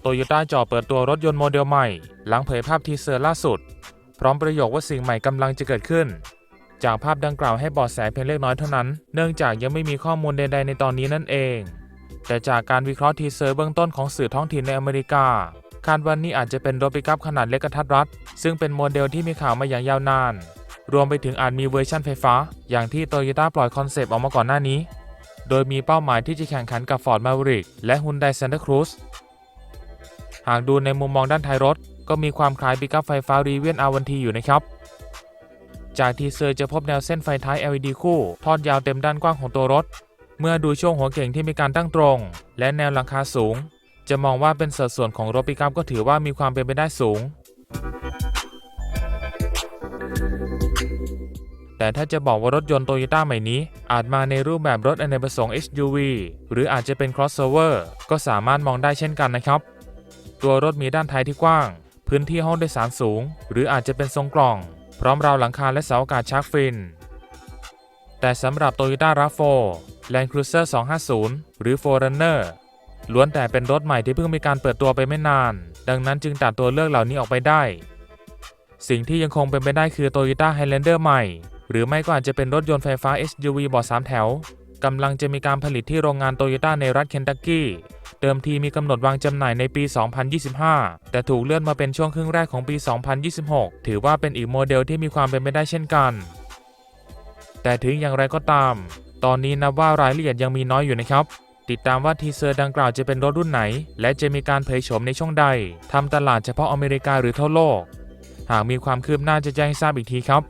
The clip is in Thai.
โตโยต้าจ่อเปิดตัวรถยนต์โมเดลใหม่ หลังเผยภาพทีเซอร์ล่าสุด พร้อมประโยคว่าสิ่งใหม่กำลังจะเกิดขึ้น จากภาพดังกล่าวให้เบอแสเพียงเล็กน้อยเท่านั้น เนื่องจากยังไม่มีข้อมูลใดๆในตอนนี้นั่นเอง แต่จากการวิเคราะห์ทีเซอร์เบื้องต้นของสื่อท้องถิ่นในอเมริกา คาดว่านี่อาจจะเป็นรถปิกอัพขนาดเล็กกระทัดรัด ซึ่งเป็นโมเดลที่มีข่าวมาอย่างยาวนาน รวมไปถึงอาจมีเวอร์ชันไฟฟ้า อย่างที่โตโยต้าปล่อยคอนเซปต์ออกมาก่อนหน้านี้ โดยมีเป้าหมายที่จะแข่งขันกับ Ford Maverick และ Hyundai Santa Cruz หากดูในมุมมองด้านท้ายรถ ก็มีความคล้ายปิกัพไฟฟ้ารีเวียนอาวันทีอยู่นะครับ จากทีเซอร์จะพบแนวเส้นไฟท้าย LED คู่ ทอดยาวเต็มด้านกว้างของตัวรถ เมื่อดูช่วงหัวเก่งที่มีการตั้งตรง และแนวหลังคาสูง จะมองว่าเป็นสัดส่วนของรถปิกัพก็ถือว่ามีความเป็นไปได้สูง แต่ถ้าจะบอกว่ารถยนต์โตโยต้าใหม่นี้ อาจมาในรูปแบบรถอเนกประสงค์ SUV หรืออาจจะเป็น crossover ก็สามารถมองได้เช่นกันนะครับ ตัวรถมีด้านท้ายที่กว้าง พื้นที่ห้องโดยสารสูง หรืออาจจะเป็นทรงกล่อง พร้อมราวหลังคาและเสาอากาศชาร์กฟิน แต่สำหรับ Toyota RAV4 Land Cruiser 250 หรือ 4Runner ล้วนแต่เป็นรถใหม่ที่เพิ่งมีการเปิดตัวไปไม่นาน ดังนั้นจึงตัดตัวเลือกเหล่านี้ออกไปได้ สิ่งที่ยังคงเป็นไปได้คือ Toyota Highlander ใหม่ หรือไม่ก็อาจจะเป็นรถยนต์ไฟฟ้า SUV เบาะ3แถวกำลังจะมีการผลิตที่โรงงานโตโยต้าในรัฐเคนตักกี้ เดิมทีมีกำหนดวางจำหน่ายในปี 2025 แต่ถูกเลื่อนมาเป็นช่วงครึ่งแรกของปี 2026 ถือว่าเป็นอีกโมเดลที่มีความเป็นไปได้เช่นกัน แต่ถึงอย่างไรก็ตาม ตอนนี้นับว่ารายละเอียดยังมีน้อยอยู่นะครับ ติดตามว่าทีเซอร์ดังกล่าวจะเป็นรถรุ่นไหน และจะมีการเผยโฉมในช่วงใดทำตลาดเฉพาะอเมริกาหรือทั่วโลก หากมีความคืบหน้าจะแจ้งทราบอีกทีครับ